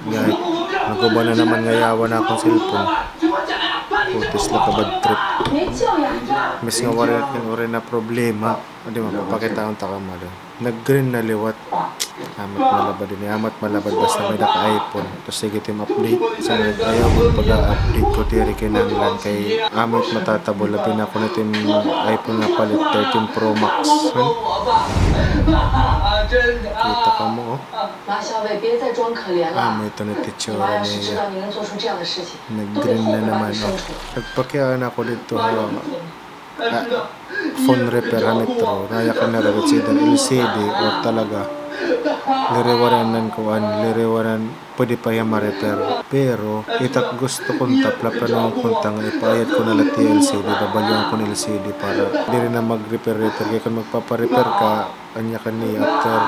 Ngayon, naguba na naman ngayawa na akong cellphone. Putis na kabad trip. Mas nga wala rin na problema. O di ba, papakita akong takamalo nag-green na liwat. Amat malabad din. Amat malabad basta may naka-iPhone. Tapos sige tim update. Sa so, ayaw ko pag-update ko tiri kinanglan kay amat matatabo. Labi na ko na tim iPhone na palit 13 Pro Max. Hmm? Kita ka mo oh. Ah, may ito na titsura uh, niya. Nag-green na naman oh. Nagpakiaan ako dito. Ah, phone repair metro naya ka na rin sa LCD o talaga liriwanan ko an liriwanan pwede pa yung ma-repair. Pero itak gusto kong tapla pa nung kuntang ipayad ko na lang LCD babalyoan ko ng LCD para di rin na mag-repair repair. Kaya kung magpapa-repair ka anya ka ni after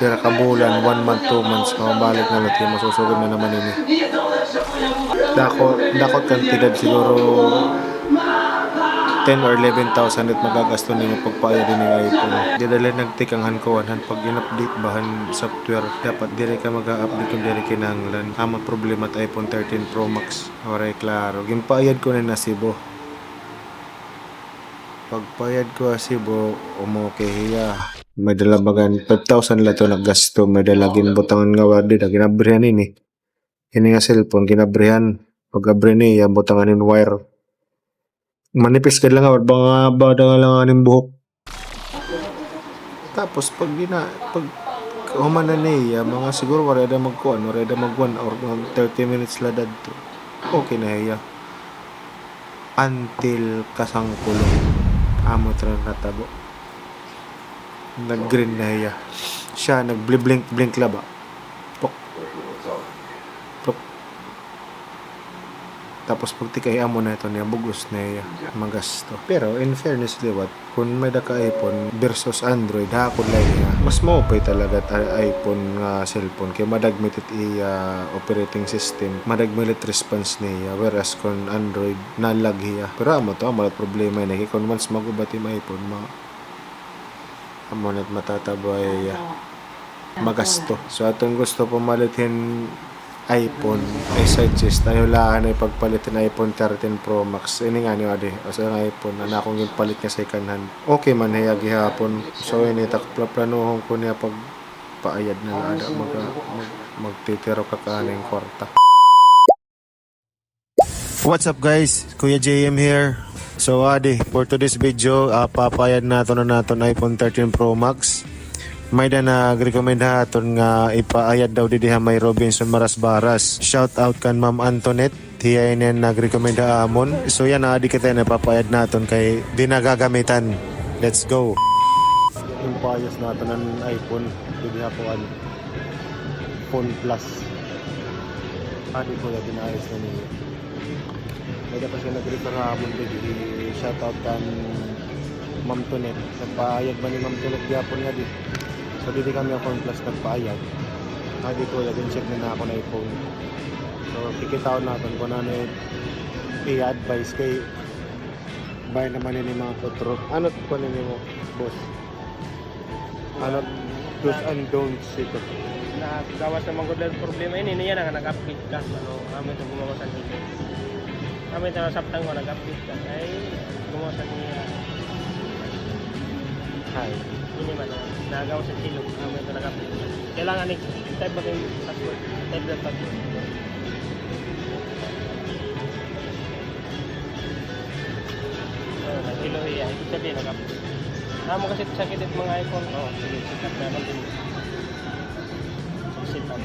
pera ka bulan, one month, two months, mabalik na lang yung masusugod na naman ini. Dako, dakot kantidad siguro 10 or 11,000 at magagasto ninyo pagpaya din ng iPhone. Di dala nagtikanghan ko han pag in-update bahan software dapat dire ka mag-update kung dire kinahanglan. Ama problema at iPhone 13 Pro Max. Oray klaro. Gimpayad ko na nasibo. Pagpayad ko asibo, umuke hiya. May dalabagan 5,000 lang to naggasto. May dalagin butangan nga wadi na ginabrihan ini. Ini nga cellphone ginabrihan. Pag abri niya butangan in wire manipis ka lang awad baka bada lang aning buhok. Tapos pag gina pag humana niya mga siguro wala da magkuan wala da mag 1 or mag 30 minutes ladad to okay na hiya until kasang kulong amo tra natabo nag green na hiya siya nag blink blink laba tapos pag tikay amo na ito niya, bugos na iya, magasto. Pero in fairness liwat, kung may daka iPhone versus Android, hakod lang niya, mas maupay talaga at iPhone nga cellphone. Kaya madagmit it iya operating system, madagmit response niya, whereas kung Android, nalag hiya. Pero amo to, amo problema niya. Kaya kung once magubat yung iPhone, ma amo na't matatabay iya magasto. So atong gusto pamalitin iPhone, I suggest tayo laan ay pagpalit ng iPhone 13 Pro Max. Ini nga ni ade, o sa iPhone na akong gipalit niya sa second Okay man hiya gihapon. So ini tak planuhon ko niya pag paayad na ada mag, mag magtitiro ka kaning kwarta. What's up guys? Kuya JM here. So ade, for today's video, uh, papayad nato na naton iPhone 13 Pro Max may da nag-recommend haton nga ipaayad daw didi ha may Robinson Marasbaras. Shout out kan Ma'am Antoinette. Hiya inen nag-recommend ha amon. So yan adi kita na papayad naton kay di nagagamitan. Let's go. Yung payas natin ng iPhone, didi ha po ano, Phone Plus. Adi ko yung dinayos na niya. May da pa siya nag-refer ha amon didi. Shout out kan Ma'am Tonet. Nagpaayag ba ni Ma'am Tonet yapon nga di. So dito kami ang phone plus nagpaayag. Ah, di ko yung check na na ako na iPhone. So kikitaon natin kung ano yung i-advise kay bay naman yun yung mga kutro. Ano ko na mo, boss? Ano do's and don'ts ito? na gawas na manggod lang problema ini niya na nag-update ka ano kami ito gumawa sa nito kami ito nasaptan ko nag-update ka ay gumawa sa niya Hi. ini man ah, nagawa sa silog ito nag-update ka kailangan ni type ba yung password type the password Oh, nag-ilo iya. Ibig sabihin, nag-update. Namo kasi sakit it mga iPhone. Oh, sige, sikat na naman din. Sikat.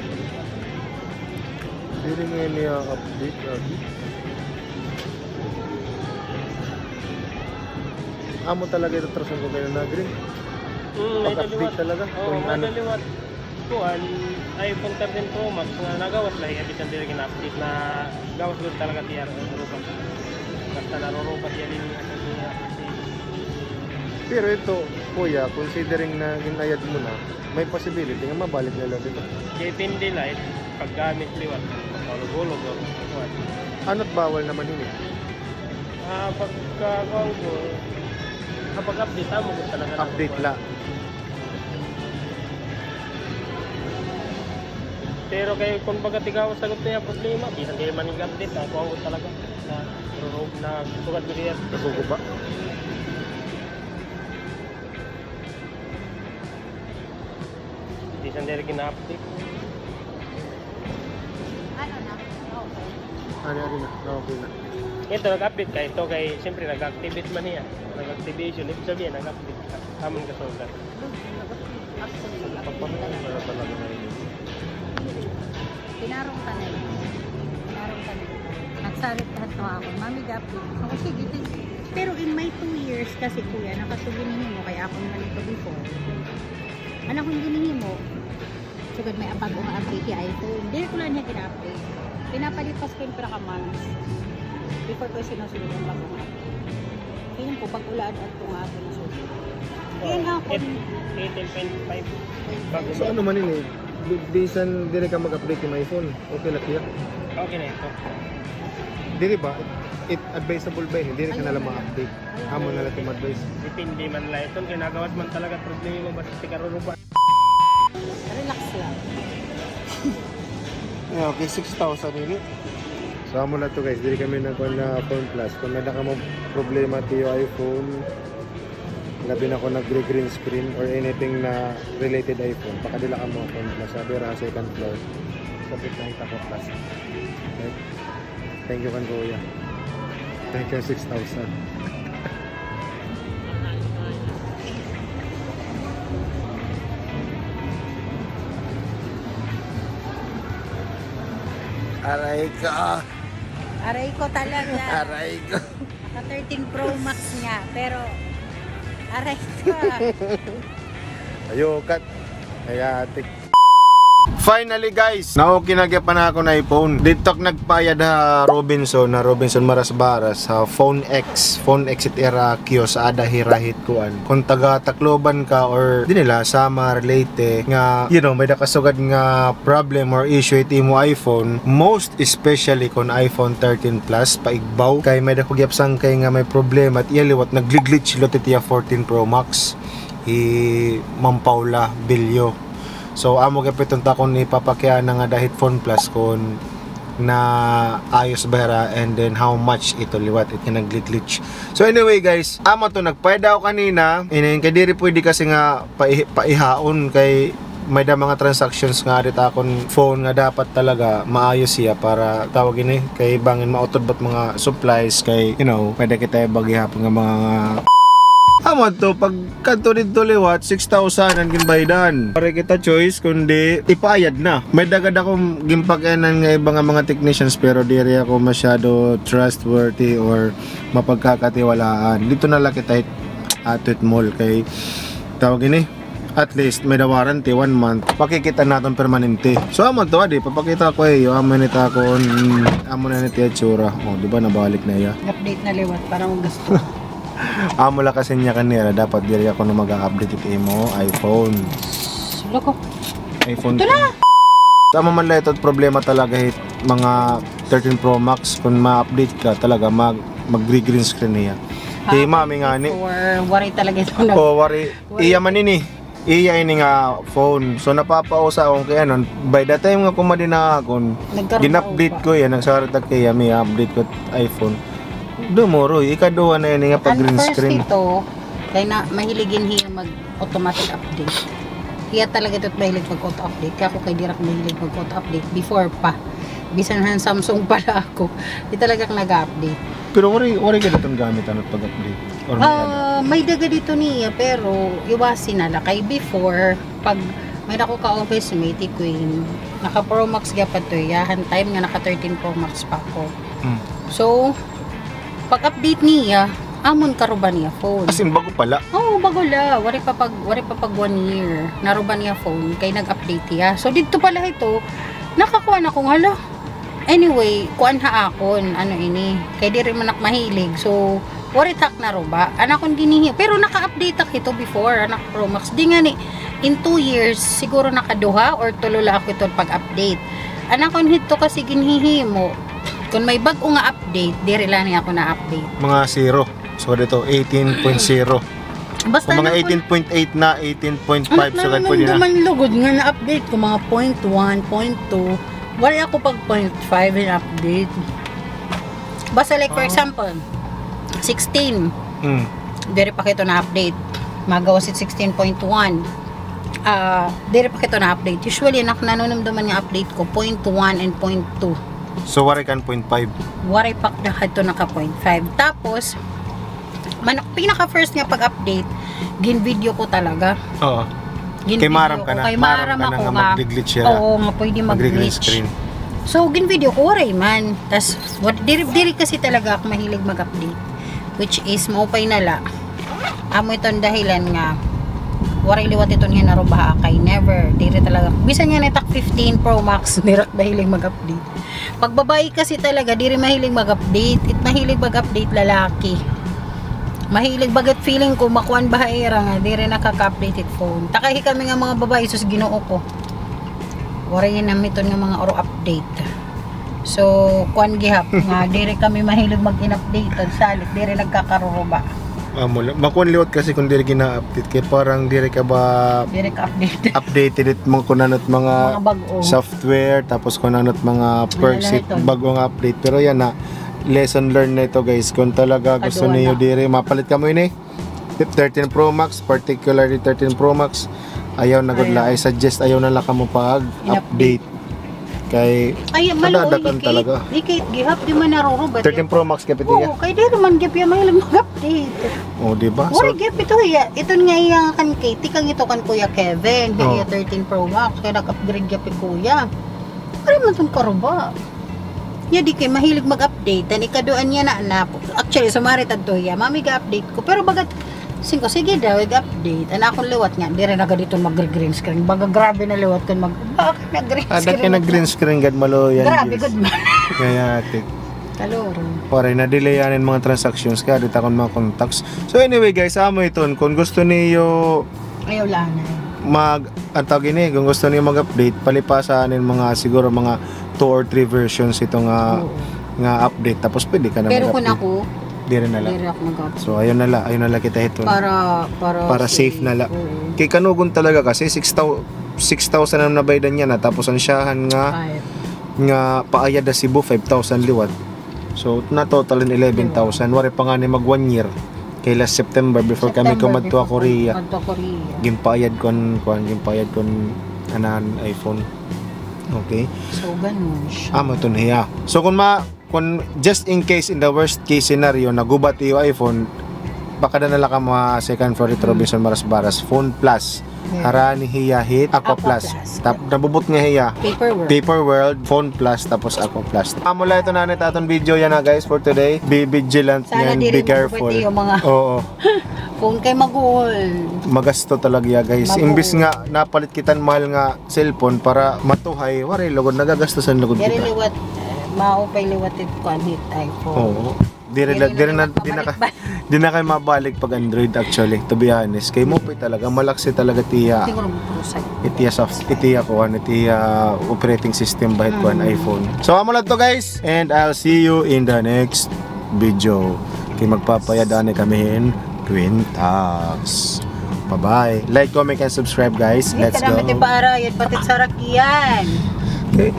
Pili nga niya update. Adi. Amo talaga ito trasan ko kayo na green. Mm, may daliwat. talaga, Oo, kung may ano. daliwat. Kuan, iPhone 13 Pro Max nga nagawas lang yung bisan dili gina-update na gawas doon talaga tiya rurupat. Basta narurupat yan yung. Pero ito, kuya, considering na ginayad mo na, may possibility nga mabalik nila dito. Depende light, paggamit liwat, pagkagulog o kuan. Ano't bawal naman yun eh. Ah, pagkagawa ko, kapag update, tamo ko talaga. ng Update la. Pero kay kung baga tigaw sagot niya problema, bisan di man yung update, ako ang talaga na rurog na sugat ko diya. Nasugo ba? Bisan rin kina-update. Ano na? Okay. Ano ano na? Okay na. Ito nag-update ka, ito kay siyempre nag-activate man niya. Nag-activation, ibig sabihin nag-update ka. Para na yun. Pinarong ka na yun. Pinarong ka na yun. Nagsalit lahat na ako. Mami gapi. Ako sige. Pero in my two years kasi kuya, nakasubinin mo kaya ako naman ito before. Anak kong ginihin mo, sugad may apag o update yung iPhone. Hindi ko lang niya kina-update. Pinapalipas ko yung pinaka months. Before ko sinusunod ang bagong update. Feeling ko pag ulaan at kung ako nasusunod. Kaya nga ako, 18.5 bago So ano man yun eh. Bisan dire ka mag-update yung iPhone. Okay na kaya. Okay na ito. Dili ba? It advisable ba yun? Hindi rin ka nalang ma-update. Amo na lang yung advice. Depende man lang ito. Ginagawas man talaga problema basta si karuruba. relax lang. Yeah, okay, 6,000 yun So amo na to guys, dili kami nagkuhan na phone plus. Kung may ka mo problema yung iPhone, labi na ko nag-green screen or anything na related iPhone, pakadila ka mo phone plus. Sabi ra second floor. Sabit na ita plus. Right? Thank you kan. Thank you 6,000. Aray ka! Aray ko talaga. Aray ka! Naka 13 Pro Max nga. Pero, aray ko. Ayukat. Kaya atik. Finally guys, nauki na pa na ako na iPhone. Dito nagpayad ha Robinson na Robinson Maras Baras sa Phone X, Phone X it era kyo ada hirahit kuan. Kung taga Tacloban ka or di nila sama relate nga you know may nakasugad nga problem or issue iti mo iPhone, most especially kung iPhone 13 Plus paigbaw kay may dako gyapsang kay nga may problema at iyaliwat nagliglitch lot iti 14 Pro Max i Ma'am Paula Bilyo. So amo gapit unta kon ipapakya na nga dahit phone plus kon na ayos bara and then how much ito liwat it nagglitch. So anyway guys, amo to nagpayad ako kanina. Inin kay diri pwede kasi nga paihaon kay may da mga transactions nga dito akong phone nga dapat talaga maayos siya para tawagin eh kay bangin mautod bat mga supplies kay you know pwede kita bagyahapon nga mga Amo to, pag kanto dito liwat, 6,000 ang ginbaydan. Pare kita choice, kundi ipayad na. May dagad akong gimpakanan nga iba nga mga technicians pero di rin ako masyado trustworthy or mapagkakatiwalaan. Dito na lang kita atit mall kay tawagin eh at least may the warranty one month pakikita natin permanente so amo to adi papakita ko eh amo nita ko mm, amo na nita tsura oh di ba nabalik na iya Update na liwat. Parang gusto. Amo la kasi niya kanira dapat diri ako na mag-update ito mo iPhone. Loko. iPhone. Ito na. Tama man lang ito problema talaga hit mga 13 Pro Max kung ma-update ka talaga mag mag green screen niya. Di mami nga ni. Or worry talaga ito na. O wari iya man ini. Iya ini nga phone. So napapausa akong kaya nun. By the time nga kumadi na akon, Nagkaroon gin-update pa. ko yan. Nagsarat kaya may update ko iPhone. Dumoro, ikaduha na yun nga pag Ang green first screen. ito, kaya na mahiligin hiya mag-automatic update. Hiya talaga ito mahilig mag-auto-update. Kaya ako kay Dirak mahilig mag-auto-update before pa. Bisan han Samsung pala ako. Di talagang nag-update. Pero wari, wari ka itong gamit ano pag-update? Or may? Ah, may daga dito niya pero iwasin na lang. Kay before, pag may ako ka office mate Queen, naka Pro Max gapat to yahan time nga naka 13 Pro Max pa ako. Hmm. So, pag update niya, amon karuba niya phone. As in, bago pala. Oo, oh, bago la. Wari pa pag wari pa pag one year. Naruban niya phone kay nag-update niya. So dito pala ito, nakakuha na kong hala. Anyway, kuan ha akon, ano ini. Kay di rin manak mahilig. So, wari tak na ruba. Anak kong ginihi. Pero naka-update ak ito before, anak Pro Max. Di nga ni, in 2 years, siguro nakaduha or tulula ako ito pag-update. Anak kong hito kasi ginhihi mo. Kung may bago nga update, di rin lang niya ako na-update. Mga zero. So, dito, 18.0. Basta Kung mga na- 18.8 na, 18.5, Anak so pwede na. naman lugod nga na-update ko mga point 1, point 2. Wala ako pag point 5 in update. Basta like for Ah. example, 16. Mm. Dere pa kito na-update. Magawa si 16.1. Ah, dere pa kito na-update. Usually, nak nanunumduman nga update ko, point 1 and point 2. So, wari kan 0.5. Waray pak na ito naka point 5. Tapos, man, pinaka first nga pag-update, gin video ko talaga. Oo. Gin Kay maram ka na. Kay Maram maram ka na ako nga nga. mag-glitch siya. Oo, nga pwede mag-glitch. screen. So, gin video ko, waray man. What, diri, diri kasi talaga ako mahilig mag-update. Which is, maupay nala. Amo iton dahilan nga, waray liwat iton nga narubaha kay never. Diri talaga. Bisan nga netak 15 Pro Max, dirat mahilig mag-update. Pag babae kasi talaga, diri mahilig mag-update. It mahilig mag-update lalaki. Mahilig bagat feeling ko makuan bahaira nga di rin nakaka-update it phone. Takahi kami nga mga babae sus Ginoo ko. Wala yan namiton nga mga oro update. So, kuan gihap nga di rin kami mahilig mag-in-update salit di rin Amo lang. Makuan liwat kasi kung diri gina-update kay parang diri ka ba Di rin ka-update. updated it mga kunanot mga mga bago. software tapos kunanot mga perks it ito. bagong update pero yan na lesson learned na ito guys kung talaga gusto Kaduan niyo na. diri mapalit ka mo ini 13 Pro Max particularly 13 Pro Max ayaw na gud la I suggest ayaw na lang ka mo pag update kay Ay, ikit. talaga. Ikit, gihap, di man naruruba. 13 Pro Max kapit Oo, niya kay di man gip yung mahilig mag-update. oh di ba Wala so gip ito hiya. Ito nga yung kan kay tikang ito kan Kuya Kevin. Oh. Hiya 13 Pro Max. Kaya nag-upgrade gip Kuya. Ano man itong karuba? Ya di kay mahilig mag-update. Dan ikaduan niya na na. Actually, sumarit at hiya. Mami ga-update ko. Pero bagat Singko, sige daw, i-update. Ano akong liwat nga, di rin agad dito mag-green screen. Baga grabe na liwat ko mag... Bakit na-green ada screen? kay nag green screen gad malo yan Grabe, guys. good man. kaya atik Kaloro. Pare, na-delay yan yung mga transactions kaya dito akong mga contacts. So anyway guys, amo ito. Kung gusto niyo Ayaw lang na. mag ang tawag ini, kung gusto niyo mag-update, palipasanin mga siguro mga 2 or 3 versions itong nga Oo. nga update tapos pwede ka na Pero kung mag-update. ako, Di rin na lang. rin ako. So ayun na lang, ayun na lang kita ito. Para, para, Para safe na lang. Oo. Kay kanugon talaga kasi 6,000 6,000 na nabaydan niya na tapos ang siyahan nga Five. nga paayad na Cebu 5,000 liwat. So na total in 11,000. Wari pa nga ni mag 1 year kay last September before kami September, kumadto before Korea. Madto Korea. Gimpayad kon kon gimpayad kon anahan iPhone. Okay. So, ganun siya. Amo to niya. So kung ma kung just in case in the worst case scenario nagubat yung iPhone baka na nala ka mga second floor dito Robinson Maras Baras phone plus Yeah. harani hiya hit ako Aqua plus Plus. tap nabubot nga hiya Paperwork. Paper World, Phone Plus, tapos Aqua Plus. Amula ito na natin video yan na guys for today. Be vigilant Sana di be careful. mga Oo. phone kay mag-uol. Magasto talaga ya guys. Mabuo. Imbis nga napalit kitan mahal nga cellphone para matuhay, wari lugod nagagastos ang lugod kita. Liwat, eh, maupay liwat it ko ang hit iPhone. Oo. Di rin di na di na di na kayo mabalik pag Android actually to be honest. Kay mo pa talaga malaksi talaga tiya. Siguro mag-crusade. itiya soft itiya ko ano itiya operating system bahit ko an iPhone. So amo lang to guys and I'll see you in the next video. Kay magpapayadaan kami in Quintax. Bye-bye. Like, comment, and subscribe guys. Let's go. Let's go. para, yan patit sa rakyan. Okay.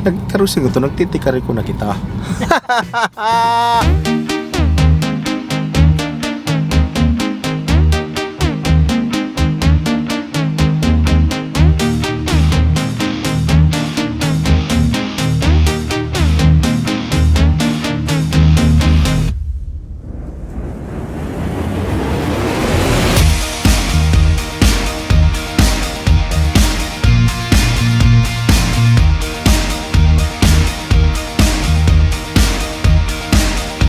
Nagkaroon siguro to, nagtitikari ko na kita.